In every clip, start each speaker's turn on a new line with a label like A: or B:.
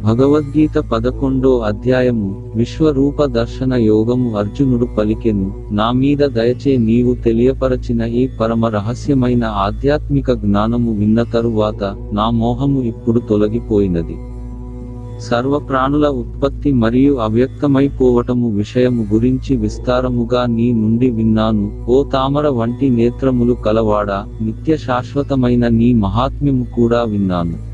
A: భగవద్గీత పదకొండో అధ్యాయము విశ్వరూప దర్శన యోగము అర్జునుడు పలికెను నా మీద దయచే నీవు తెలియపరచిన ఈ పరమ రహస్యమైన ఆధ్యాత్మిక జ్ఞానము విన్న తరువాత నా మోహము ఇప్పుడు తొలగిపోయినది. సర్వ ప్రాణుల ఉత్పత్తి మరియు అవ్యక్తమైపోవటము విషయము గురించి విస్తారముగా నీ నుండి విన్నాను. ఓ తామర వంటి నేత్రములు కలవాడా నిత్య శాశ్వతమైన నీ మహాత్మ్యము కూడా విన్నాను.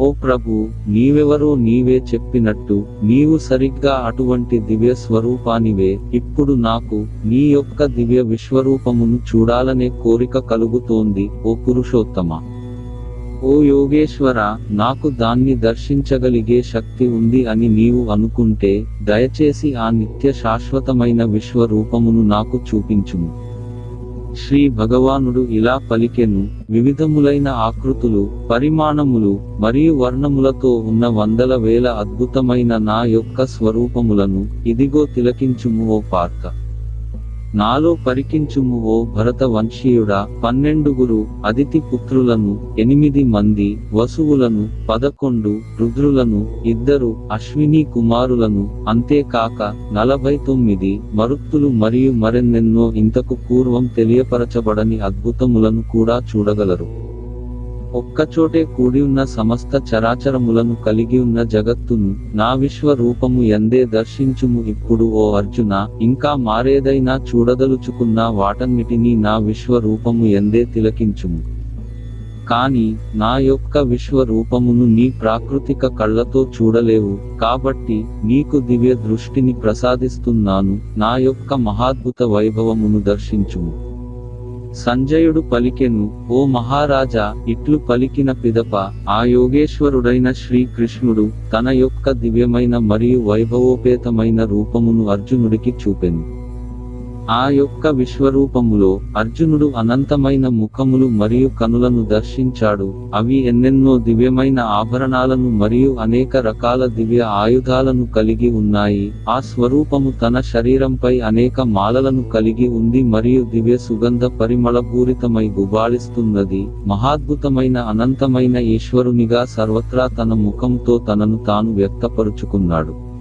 A: ఓ ప్రభు నీవెవరో నీవే చెప్పినట్టు నీవు సరిగ్గా అటువంటి దివ్య స్వరూపానివే. ఇప్పుడు నాకు నీ యొక్క దివ్య విశ్వరూపమును చూడాలనే కోరిక కలుగుతోంది ఓ పురుషోత్తమ. ఓ యోగేశ్వర నాకు దాన్ని దర్శించగలిగే శక్తి ఉంది అని నీవు అనుకుంటే దయచేసి ఆ నిత్య శాశ్వతమైన విశ్వరూపమును నాకు చూపించుము. శ్రీ భగవానుడు ఇలా పలికెను వివిధములైన ఆకృతులు పరిమాణములు మరియు వర్ణములతో ఉన్న వందల వేల అద్భుతమైన నా యొక్క స్వరూపములను ఇదిగో తిలకించుము ఓ పార్క నాలో పరికించుము ఓ భరత వంశీయుడా పన్నెండుగురు అదితి పుత్రులను ఎనిమిది మంది వసువులను పదకొండు రుద్రులను ఇద్దరు అశ్విని కుమారులను అంతేకాక నలభై తొమ్మిది మరుత్తులు మరియు మరెన్నెన్నో ఇంతకు పూర్వం తెలియపరచబడని అద్భుతములను కూడా చూడగలరు. ఒక్కచోటే కూడి ఉన్న సమస్త చరాచరములను కలిగి ఉన్న జగత్తును నా విశ్వ రూపము ఎందే దర్శించుము ఇప్పుడు ఓ అర్జున! ఇంకా మారేదైనా చూడదలుచుకున్న వాటన్నిటినీ నా విశ్వ రూపము ఎందే తిలకించుము. కాని నా యొక్క విశ్వ రూపమును నీ ప్రాకృతిక కళ్ళతో చూడలేవు కాబట్టి నీకు దివ్య దృష్టిని ప్రసాదిస్తున్నాను నా యొక్క మహాద్భుత వైభవమును దర్శించుము. సంజయుడు పలికెను ఓ మహారాజా ఇట్లు పలికిన పిదప ఆ యోగేశ్వరుడైన శ్రీకృష్ణుడు తన యొక్క దివ్యమైన మరియు వైభవోపేతమైన రూపమును అర్జునుడికి చూపెను. ఆ యొక్క విశ్వరూపములో అర్జునుడు అనంతమైన ముఖములు మరియు కనులను దర్శించాడు. అవి ఎన్నెన్నో దివ్యమైన ఆభరణాలను మరియు అనేక రకాల దివ్య ఆయుధాలను కలిగి ఉన్నాయి. ఆ స్వరూపము తన శరీరంపై అనేక మాలలను కలిగి ఉంది మరియు దివ్య సుగంధ పరిమళపూరితమై గుబాళిస్తున్నది. మహాద్భుతమైన అనంతమైన ఈశ్వరునిగా సర్వత్రా తన ముఖంతో తనను తాను వ్యక్తపరుచుకున్నాడు.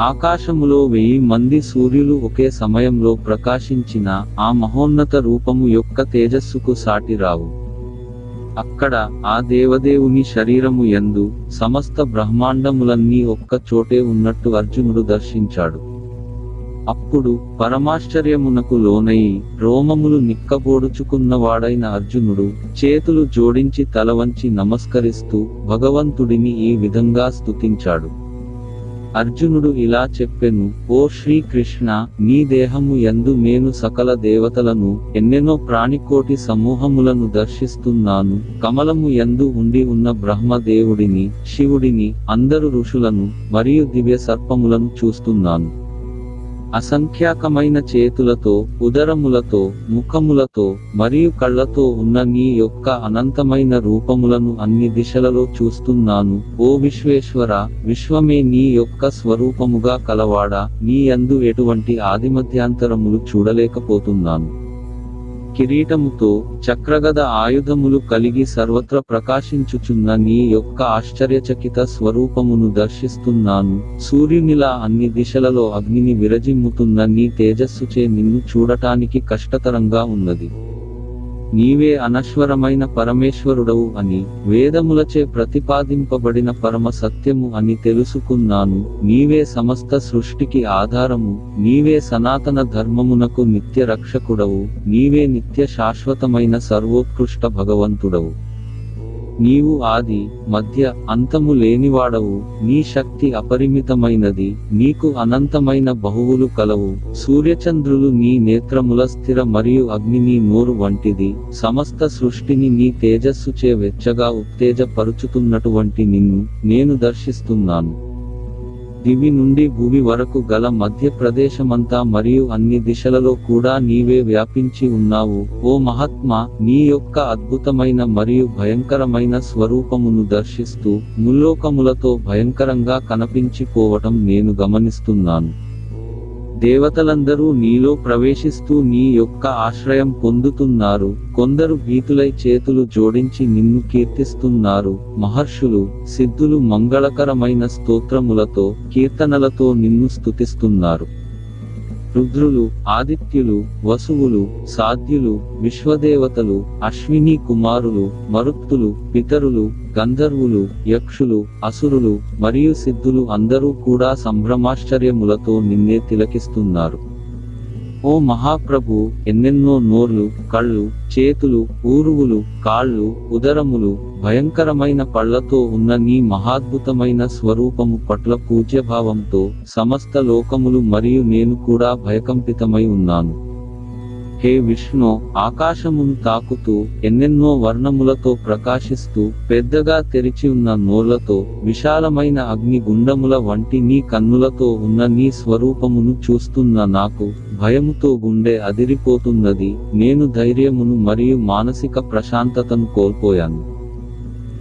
A: ఆకాశములో వెయ్యి మంది సూర్యులు ఒకే సమయంలో ప్రకాశించిన ఆ మహోన్నత రూపము యొక్క తేజస్సుకు సాటిరావు అక్కడ ఆ దేవదేవుని శరీరము ఎందు సమస్త బ్రహ్మాండములన్నీ ఒక్క చోటే ఉన్నట్టు అర్జునుడు దర్శించాడు. అప్పుడు పరమాశ్చర్యమునకు లోనయి రోమములు నిక్కబోడుచుకున్నవాడైన అర్జునుడు చేతులు జోడించి తలవంచి నమస్కరిస్తూ భగవంతుడిని ఈ విధంగా స్తుతించాడు. అర్జునుడు ఇలా చెప్పెను ఓ శ్రీకృష్ణ నీ దేహము యందు నేను సకల దేవతలను ఎన్నెన్నో ప్రాణికోటి సమూహములను దర్శిస్తున్నాను. కమలము ఎందు ఉండి ఉన్న బ్రహ్మదేవుడిని శివుడిని అందరు ఋషులను మరియు దివ్య సర్పములను చూస్తున్నాను. అసంఖ్యాకమైన చేతులతో ఉదరములతో ముఖములతో మరియు కళ్ళతో ఉన్న నీ యొక్క అనంతమైన రూపములను అన్ని దిశలలో చూస్తున్నాను. ఓ విశ్వేశ్వర విశ్వమే నీ యొక్క స్వరూపముగా కలవాడా? నీ యందు ఎటువంటి ఆదిమధ్యాంతరములు చూడలేకపోతున్నాను. కిరీటముతో చక్రగద ఆయుధములు కలిగి సర్వత్ర ప్రకాశించుచున్న నీ యొక్క ఆశ్చర్యచకిత స్వరూపమును దర్శిస్తున్నాను. సూర్యునిలా అన్ని దిశలలో అగ్నిని విరజిమ్ముతున్న నీ తేజస్సుచే నిన్ను చూడటానికి కష్టతరంగా ఉన్నది. నీవే అనశ్వరమైన పరమేశ్వరుడవు అని వేదములచే ప్రతిపాదింపబడిన పరమ సత్యము అని తెలుసుకున్నాను. నీవే సమస్త సృష్టికి ఆధారము నీవే సనాతన ధర్మమునకు నిత్య రక్షకుడవు నీవే నిత్య శాశ్వతమైన సర్వోత్కృష్ట భగవంతుడవు. నీవు ఆది మధ్య అంతము లేనివాడవు నీ శక్తి అపరిమితమైనది నీకు అనంతమైన బహువులు కలవు. సూర్యచంద్రులు నీ నేత్రముల స్థిర మరియు అగ్ని నీ నోరు వంటిది. సమస్త సృష్టిని నీ తేజస్సుచే వెచ్చగా ఉత్తేజపరుచుతున్నటువంటి నిన్ను నేను దర్శిస్తున్నాను. దివి నుండి భూమి వరకు గల మధ్య ప్రదేశమంతా మరియు అన్ని దిశలలో కూడా నీవే వ్యాపించి ఉన్నావు. ఓ మహాత్మా నీ యొక్క అద్భుతమైన మరియు భయంకరమైన స్వరూపమును దర్శిస్తూ ముల్లోకములతో భయంకరంగా కనిపించిపోవటం నేను గమనిస్తున్నాను. దేవతలందరూ నీలో ప్రవేశిస్తూ నీ యొక్క ఆశ్రయం పొందుతున్నారు. కొందరు భీతులై చేతులు జోడించి నిన్ను కీర్తిస్తున్నారు. మహర్షులు సిద్ధులు మంగళకరమైన స్తోత్రములతో కీర్తనలతో నిన్ను స్తుతిస్తున్నారు. రుద్రులు ఆదిత్యులు వసువులు సాధ్యులు విశ్వదేవతలు అశ్విని కుమారులు మరుత్తులు పితరులు గంధర్వులు యక్షులు అసురులు మరియు సిద్ధులు అందరూ కూడా సంభ్రమాశ్చర్యములతో నిన్నే తిలకిస్తున్నారు. ఓ మహాప్రభు ఎన్నెన్నో నోర్లు కళ్ళు చేతులు ఊరువులు కాళ్ళు ఉదరములు భయంకరమైన పళ్ళతో ఉన్న నీ మహాద్భుతమైన స్వరూపము పట్ల పూజ్యభావంతో సమస్త లోకములు మరియు నేను కూడా భయకంపితమై ఉన్నాను. హే విష్ణు ఆకాశమును తాకుతూ ఎన్నెన్నో వర్ణములతో ప్రకాశిస్తూ పెద్దగా తెరిచి ఉన్న నోళ్ళతో విశాలమైన అగ్ని గుండముల వంటి నీ కన్నులతో ఉన్న నీ స్వరూపమును చూస్తున్న నాకు భయముతో గుండె అదిరిపోతున్నది. నేను ధైర్యమును మరియు మానసిక ప్రశాంతతను కోల్పోయాను.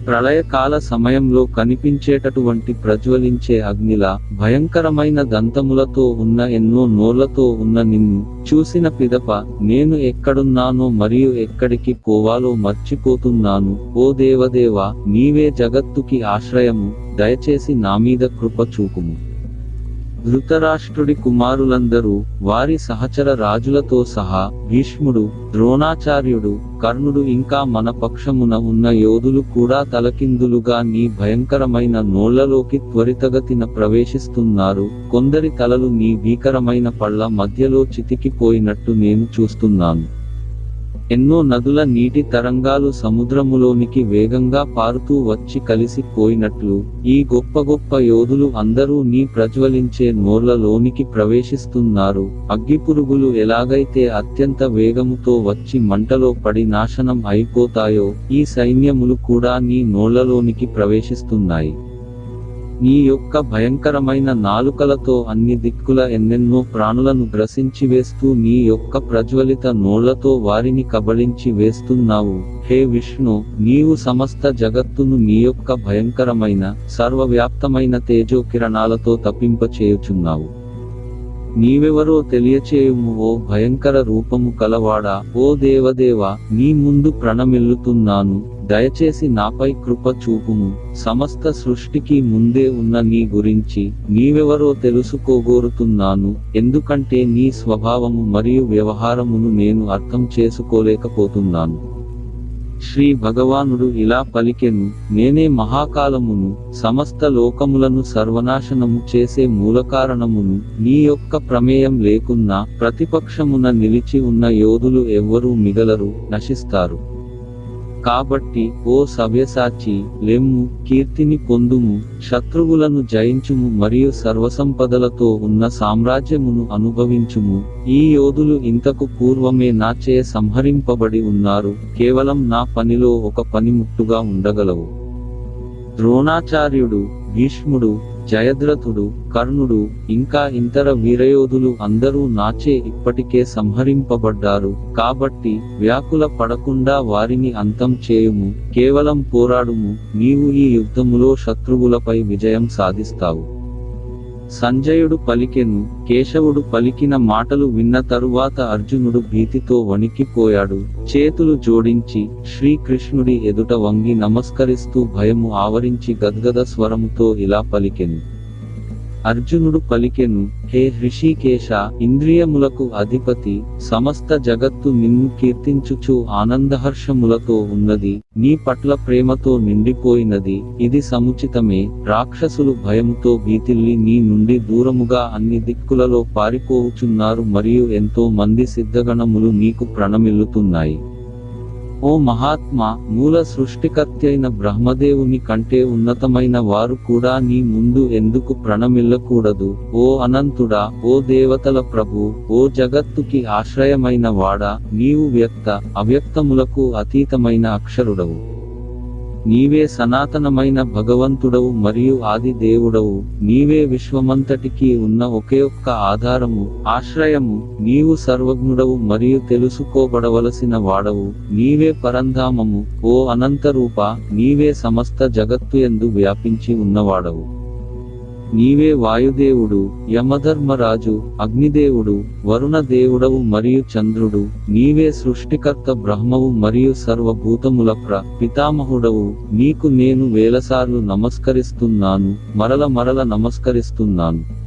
A: ప్రళయకాల సమయంలో కనిపించేటటువంటి ప్రజ్వలించే అగ్నిలా భయంకరమైన దంతములతో ఉన్న ఎన్నో నోళ్ళతో ఉన్న నిన్ను చూసిన పిదప నేను ఎక్కడున్నానో మరియు ఎక్కడికి పోవాలో మర్చిపోతున్నాను. ఓ దేవదేవ నీవే జగత్తుకి ఆశ్రయము. దయచేసి నా మీద కృప చూపుము. ధృతరాష్ట్రుడి కుమారులందరూ వారి సహచర రాజులతో సహా భీష్ముడు ద్రోణాచార్యుడు కర్ణుడు ఇంకా మన పక్షమున ఉన్న యోధులు కూడా తలకిందులుగా నీ భయంకరమైన నోళ్ళలోకి త్వరితగతిన ప్రవేశిస్తున్నారు. కొందరి తలలు నీ భీకరమైన పళ్ళ మధ్యలో చితికిపోయినట్టు నేను చూస్తున్నాను. ఎన్నో నదుల నీటి తరంగాలు సముద్రములోనికి వేగంగా పారుతూ వచ్చి కలిసిపోయినట్లు ఈ గొప్ప గొప్ప యోధులు అందరూ నీ ప్రజ్వలించే నోర్లలోనికి ప్రవేశిస్తున్నారు. అగ్గిపురుగులు ఎలాగైతే అత్యంత వేగముతో వచ్చి మంటలో పడి నాశనం అయిపోతాయో ఈ సైన్యములు కూడా నీ నోళ్ళలోనికి ప్రవేశిస్తున్నాయి. నీ యొక్క భయంకరమైన నాలుకలతో అన్ని దిక్కుల ఎన్నెన్నో ప్రాణులను గ్రసించి వేస్తూ నీ యొక్క ప్రజ్వలిత నోళ్ళతో వారిని కబళించి వేస్తున్నావు. హే విష్ణు నీవు సమస్త జగత్తును నీ యొక్క భయంకరమైన సర్వవ్యాప్తమైన తేజో కిరణాలతో తప్పింపచేయుచున్నావు. నీవెవరో తెలియచేయుము ఓ భయంకర రూపము కలవాడా? ఓ దేవదేవ నీ ముందు ప్రణమిల్లుతున్నాను. దయచేసి నాపై కృప చూపుము. సమస్త సృష్టికి ముందే ఉన్న నీ గురించి నీవెవరో తెలుసుకోగోరుతున్నాను. ఎందుకంటే నీ స్వభావము మరియు వ్యవహారమును నేను అర్థం చేసుకోలేకపోతున్నాను. శ్రీ భగవానుడు ఇలా పలికెను నేనే మహాకాలమును సమస్త లోకములను సర్వనాశనము చేసే మూలకారణమును నీ యొక్క ప్రమేయం లేకున్నా ప్రతిపక్షమున నిలిచి ఉన్న యోధులు ఎవ్వరూ మిగలరు నశిస్తారు. కాబట్టి ఓ సవ్యసాచి లెమ్ము కీర్తిని పొందుము శత్రువులను జయించుము మరియు సర్వసంపదలతో ఉన్న సామ్రాజ్యమును అనుభవించుము. ఈ యోధులు ఇంతకు పూర్వమే నాచే సంహరింపబడి ఉన్నారు కేవలం నా పనిలో ఒక పనిముట్టుగా ఉండగలవు. ద్రోణాచార్యుడు భీష్ముడు జయద్రథుడు కర్ణుడు ఇంకా ఇతర వీరయోధులు అందరూ నాచే ఇప్పటికే సంహరింపబడ్డారు. కాబట్టి వ్యాకుల పడకుండా వారిని అంతం చేయుము కేవలం పోరాడుము నీవు ఈ యుద్ధములో శత్రువులపై విజయం సాధిస్తావు. సంజయుడు పలికెను కేశవుడు పలికిన మాటలు విన్న తరువాత అర్జునుడు భీతితో వణికిపోయాడు. చేతులు జోడించి శ్రీకృష్ణుడి ఎదుట వంగి నమస్కరిస్తూ భయము ఆవరించి గద్గద స్వరముతో ఇలా పలికెను. అర్జునుడు పలికెను హే హృషికేశ ఇంద్రియములకు అధిపతి సమస్త జగత్తు నిన్ను కీర్తించుచు ఆనందహర్షములతో ఉన్నది నీ పట్ల ప్రేమతో నిండిపోయినది ఇది సముచితమే రాక్షసులు భయముతో భీతిల్లి నీ నుండి దూరముగా అన్ని దిక్కులలో పారిపోవుచున్నారు మరియు ఎంతో మంది సిద్ధగణములు నీకు ప్రణమిల్లుతున్నాయి. ఓ మహాత్మా మూల సృష్టికర్తైన బ్రహ్మదేవుని కంటే ఉన్నతమైన వారు కూడా నీ ముందు ఎందుకు ప్రణమిల్లకూడదు? ఓ అనంతుడా ఓ దేవతల ప్రభు ఓ జగత్తుకి ఆశ్రయమైన వాడా నీవు వ్యక్త అవ్యక్తములకు అతీతమైన అక్షరుడవు. నీవే సనాతనమైన భగవంతుడవు మరియు ఆది దేవుడవు. నీవే విశ్వమంతటికి ఉన్న ఒకే ఒక్క ఆధారము ఆశ్రయము. నీవు సర్వజ్ఞుడవు మరియు తెలుసుకోబడవలసిన వాడవు. నీవే పరంధామము ఓ అనంతరూప. నీవే సమస్త జగత్తు ఎందు వ్యాపించి ఉన్నవాడవు. నీవే వాయుదేవుడు యమధర్మరాజు అగ్నిదేవుడు వరుణ దేవుడవు మరియు చంద్రుడు నీవే సృష్టికర్త బ్రహ్మవు మరియు సర్వభూతముల ప్ర పితామహుడవు నీకు నేను వేలసార్లు నమస్కరిస్తున్నాను మరల మరల నమస్కరిస్తున్నాను.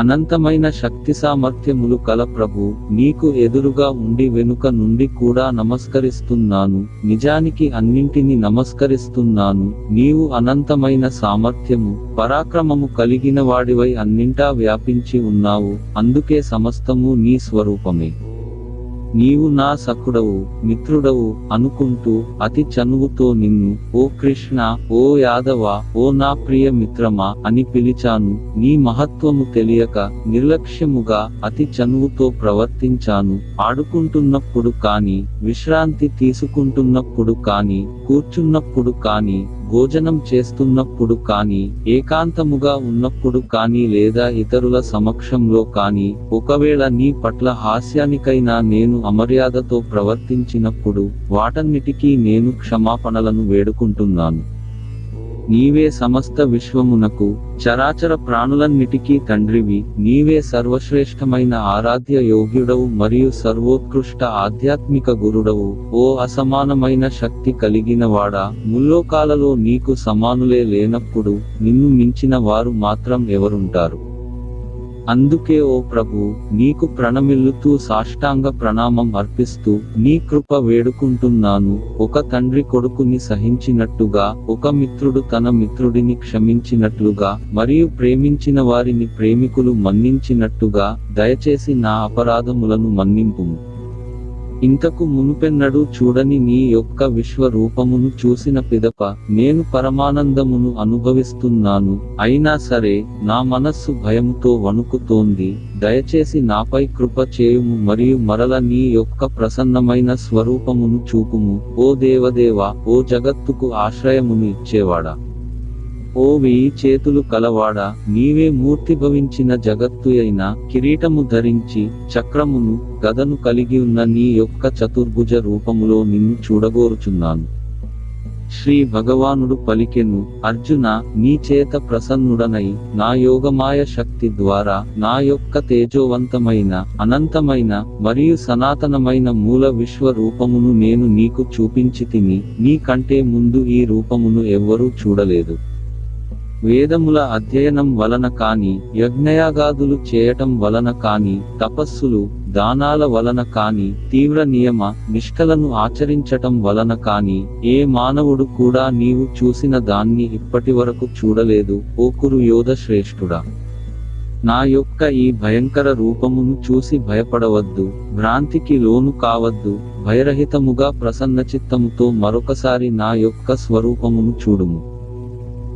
A: అనంతమైన శక్తి సామర్థ్యములు కల ప్రభు నీకు ఎదురుగా ఉండి వెనుక నుండి కూడా నమస్కరిస్తున్నాను నిజానికి అన్నింటిని నమస్కరిస్తున్నాను నీవు అనంతమైన సామర్థ్యము పరాక్రమము కలిగిన వాడివై అన్నింటా వ్యాపించి ఉన్నావు అందుకే సమస్తము నీ స్వరూపమే. నీవు నా సఖుడవు మిత్రుడవు అనుకుంటూ అతి చనువుతో నిన్ను ఓ కృష్ణ ఓ యాదవ ఓ నా ప్రియ మిత్రమా అని పిలిచాను. నీ మహత్వము తెలియక నిర్లక్ష్యముగా అతి చనువుతో ప్రవర్తించాను. ఆడుకుంటున్నప్పుడు కాని విశ్రాంతి తీసుకుంటున్నప్పుడు కాని కూర్చున్నప్పుడు కాని భోజనం చేస్తున్నప్పుడు కానీ ఏకాంతముగా ఉన్నప్పుడు కానీ లేదా ఇతరుల సమక్షంలో కానీ ఒకవేళ నీ పట్ల హాస్యానికైనా నేను అమర్యాదతో ప్రవర్తించినప్పుడు వాటన్నిటికీ నేను క్షమాపణలను వేడుకుంటున్నాను. నీవే సమస్త విశ్వమునకు చరాచర ప్రాణులన్నిటికీ తండ్రివి నీవే సర్వశ్రేష్టమైన ఆరాధ్య యోగ్యుడవు మరియు సర్వోత్కృష్ట ఆధ్యాత్మిక గురుడవు. ఓ అసమానమైన శక్తి కలిగిన వాడా ముల్లోకాలలో నీకు సమానులే లేనప్పుడు నిన్ను మించిన వారు మాత్రం ఎవరుంటారు? అందుకే ఓ ప్రభు నీకు ప్రణమిల్లుతూ సాష్టాంగ ప్రణామం అర్పిస్తూ నీ కృప వేడుకుంటున్నాను. ఒక తండ్రి కొడుకుని సహించినట్టుగా ఒక మిత్రుడు తన మిత్రుడిని క్షమించినట్లుగా మరియు ప్రేమించిన వారిని ప్రేమికులు మన్నించినట్టుగా దయచేసి నా అపరాధములను మన్నింపుము. ఇంతకు మునుపెన్నడూ చూడని నీ యొక్క విశ్వ రూపమును చూసిన పిదప నేను పరమానందమును అనుభవిస్తున్నాను. అయినా సరే నా మనస్సు భయముతో వణుకుతోంది. దయచేసి నాపై కృప చేయుము మరియు మరల నీ యొక్క ప్రసన్నమైన స్వరూపమును చూపుము. ఓ దేవదేవ ఓ జగత్తుకు ఆశ్రయమును ఇచ్చేవాడా? ఓ వెయ్యి చేతులు కలవాడా నీవే మూర్తిభవించిన జగత్తు అయిన కిరీటము ధరించి చక్రమును గదను కలిగి ఉన్న నీ యొక్క చతుర్భుజ రూపములో నిన్ను చూడగోరుచున్నాను. శ్రీ భగవానుడు పలికెను అర్జున నీ చేత ప్రసన్నుడనై నా యోగమాయ శక్తి ద్వారా నా యొక్క తేజోవంతమైన అనంతమైన మరియు సనాతనమైన మూల విశ్వ రూపమును నేను నీకు చూపించి తిని నీ కంటే ముందు ఈ రూపమును ఎవ్వరూ చూడలేదు. వేదముల అధ్యయనం వలన కాని యజ్ఞయాగాదులు చేయటం వలన కాని తపస్సులు దానాల వలన కాని తీవ్ర నియమ నిష్కలను ఆచరించటం వలన కాని ఏ మానవుడు కూడా నీవు చూసిన దాన్ని ఇప్పటి వరకు చూడలేదు ఓకురు యోధ శ్రేష్ఠుడా నా యొక్క ఈ భయంకర రూపమును చూసి భయపడవద్దు భ్రాంతికి లోను కావద్దు భయరహితముగా ప్రసన్నచిత్తముతో మరొకసారి నా యొక్క స్వరూపమును చూడుము.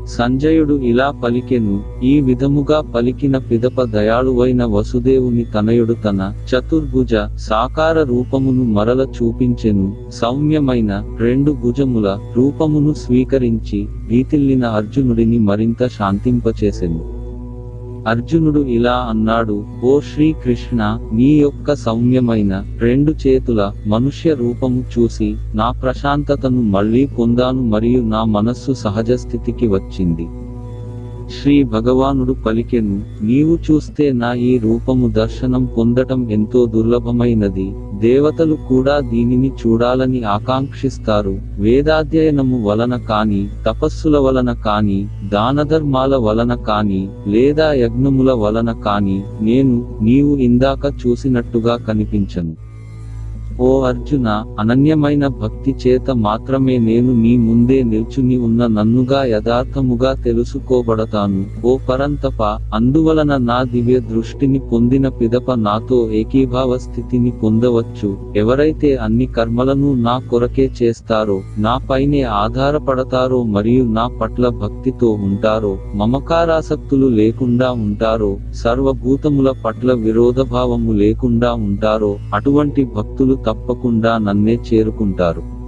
A: సంజయుడు ఇలా పలికెను ఈ విధముగా పలికిన పిదప దయాళువైన వసుదేవుని తనయుడు తన చతుర్భుజ సాకార రూపమును మరల చూపించెను. సౌమ్యమైన రెండు భుజముల రూపమును స్వీకరించి వీతిల్లిన అర్జునుడిని మరింత శాంతింపచేసెను. అర్జునుడు ఇలా అన్నాడు ఓ శ్రీకృష్ణ నీ యొక్క సౌమ్యమైన రెండు చేతుల మనుష్య రూపము చూసి నా ప్రశాంతతను మళ్ళీ పొందాను మరియు నా మనస్సు సహజ స్థితికి వచ్చింది. శ్రీ భగవానుడు పలికెను నీవు చూస్తే నా ఈ రూపము దర్శనం పొందటం ఎంతో దుర్లభమైనది. దేవతలు కూడా దీనిని చూడాలని ఆకాంక్షిస్తారు. వేదాధ్యయనము వలన కాని తపస్సుల వలన కాని దానధర్మాల వలన కాని లేదా యజ్ఞముల వలన కాని నేను నీవు ఇందాక చూసినట్టుగా కనిపించను. ఓ అర్జున అనన్యమైన భక్తి చేత మాత్రమే నేను నీ ముందే నిల్చుని ఉన్న నన్నుగా యథార్థముగా తెలుసుకోబడతాను. ఓ పరంతప అందువలన నా దివ్య దృష్టిని పొందిన పిదప నాతో ఏకీభావ స్థితిని పొందవచ్చు. ఎవరైతే అన్ని కర్మలను నా కొరకే చేస్తారో నా పైనే ఆధారపడతారో మరియు నా పట్ల భక్తితో ఉంటారో మమకారాసక్తులు లేకుండా ఉంటారో సర్వభూతముల పట్ల విరోధభావము లేకుండా ఉంటారో అటువంటి భక్తులు తప్పకుండా నన్నే చేరుకుంటారు.